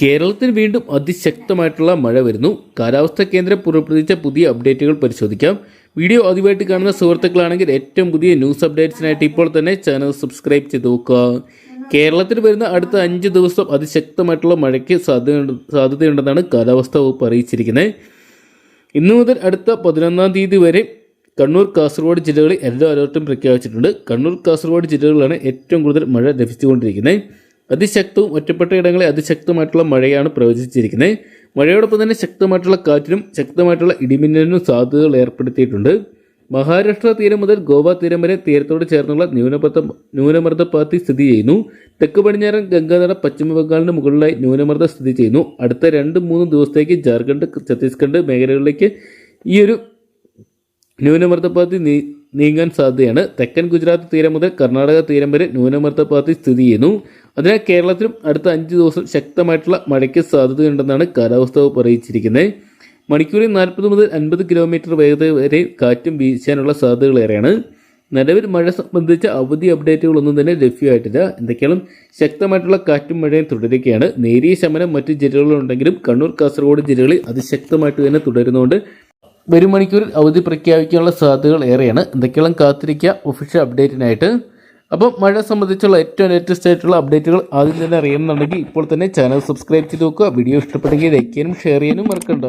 കേരളത്തിൽ വീണ്ടും അതിശക്തമായിട്ടുള്ള മഴ വരുന്നു. കാലാവസ്ഥാ കേന്ദ്രം പുറപ്പെടുവിച്ച പുതിയ അപ്ഡേറ്റുകൾ പരിശോധിക്കാം. വീഡിയോ ആദ്യമായിട്ട് കാണുന്ന സുഹൃത്തുക്കളാണെങ്കിൽ ഏറ്റവും പുതിയ ന്യൂസ് അപ്ഡേറ്റ്സിനായിട്ട് ഇപ്പോൾ തന്നെ ചാനൽ സബ്സ്ക്രൈബ് ചെയ്ത് നോക്കുക. കേരളത്തിൽ വരുന്ന അടുത്ത അഞ്ച് ദിവസം അതിശക്തമായിട്ടുള്ള മഴയ്ക്ക് സാധ്യത സാധ്യതയുണ്ടെന്നാണ് കാലാവസ്ഥാ വകുപ്പ് അറിയിച്ചിരിക്കുന്നത്. ഇന്നു മുതൽ അടുത്ത പതിനൊന്നാം തീയതി വരെ കണ്ണൂർ കാസർഗോഡ് ജില്ലകളിൽ യെല്ലോ അലർട്ടും പ്രഖ്യാപിച്ചിട്ടുണ്ട്. കണ്ണൂർ കാസർഗോഡ് ജില്ലകളിലാണ് ഏറ്റവും കൂടുതൽ മഴ ലഭിച്ചുകൊണ്ടിരിക്കുന്നത്. അതിശക്തവും ഒറ്റപ്പെട്ട ഇടങ്ങളിൽ അതിശക്തമായിട്ടുള്ള മഴയാണ് പ്രവചിച്ചിരിക്കുന്നത്. മഴയോടൊപ്പം തന്നെ ശക്തമായിട്ടുള്ള കാറ്റിനും ശക്തമായിട്ടുള്ള ഇടിമിന്നലിനും സാധ്യതകൾ ഏർപ്പെടുത്തിയിട്ടുണ്ട്. മഹാരാഷ്ട്ര തീരം മുതൽ ഗോവ തീരം വരെ തീരത്തോട് ചേർന്നുള്ള ന്യൂനമർദ്ദ ന്യൂനമർദ്ദപാത്തി സ്ഥിതി ചെയ്യുന്നു. തെക്ക് പടിഞ്ഞാറൻ ഗംഗാനട പശ്ചിമ ബംഗാളിന് മുകളിലായി ന്യൂനമർദ്ദം സ്ഥിതി ചെയ്യുന്നു. അടുത്ത രണ്ട് മൂന്ന് ദിവസത്തേക്ക് ജാർഖണ്ഡ് ഛത്തീസ്ഗഡ് മേഖലകളിലേക്ക് ഈ ഒരു ന്യൂനമർദ്ദപാത്തി നീങ്ങാൻ സാധ്യതയാണ്. തെക്കൻ ഗുജറാത്ത് തീരം മുതൽ കർണാടക തീരം വരെ ന്യൂനമർദ്ദപാത്തി സ്ഥിതി ചെയ്യുന്നു. അതിനാൽ കേരളത്തിലും അടുത്ത അഞ്ച് ദിവസം ശക്തമായിട്ടുള്ള മഴയ്ക്ക് സാധ്യതയുണ്ടെന്നാണ് കാലാവസ്ഥ വകുപ്പ് അറിയിച്ചിരിക്കുന്നത്. മണിക്കൂറിൽ നാൽപ്പത് മുതൽ അൻപത് കിലോമീറ്റർ വേഗത വരെ കാറ്റും വീശാനുള്ള സാധ്യതകൾ ഏറെയാണ് നിലവിൽ മഴ സംബന്ധിച്ച അവധി അപ്ഡേറ്റുകളൊന്നും തന്നെ ലഭ്യമായിട്ടില്ല. എന്തൊക്കെയാണ് ശക്തമായിട്ടുള്ള കാറ്റും മഴയും തുടരുകയാണ്. നേരിയ ശമനം മറ്റ് ജില്ലകളിലുണ്ടെങ്കിലും കണ്ണൂർ കാസർഗോഡ് ജില്ലകളിൽ അതിശക്തമായിട്ട് തന്നെ തുടരുന്നതുകൊണ്ട് വരും മണിക്കൂറിൽ അവധി പ്രഖ്യാപിക്കാനുള്ള സാധ്യതകൾ ഏറെയാണ്. എന്തൊക്കെയാണ് കാത്തിരിക്കുക ഒഫീഷ്യൽ അപ്ഡേറ്റിനായിട്ട് അപ്പോൾ മഴ സംബന്ധിച്ചുള്ള ഏറ്റവും ലേറ്റസ്റ്റ് ആയിട്ടുള്ള അപ്ഡേറ്റുകൾ ആദ്യം തന്നെ അറിയണമെന്നുണ്ടെങ്കിൽ ഇപ്പോൾ തന്നെ ചാനൽ സബ്സ്ക്രൈബ് ചെയ്ത് നോക്കുക വീഡിയോ ഇഷ്ടപ്പെട്ടെങ്കിൽ ലൈക്ക് ചെയ്യാനും ഷെയർ ചെയ്യാനും മറക്കണ്ട.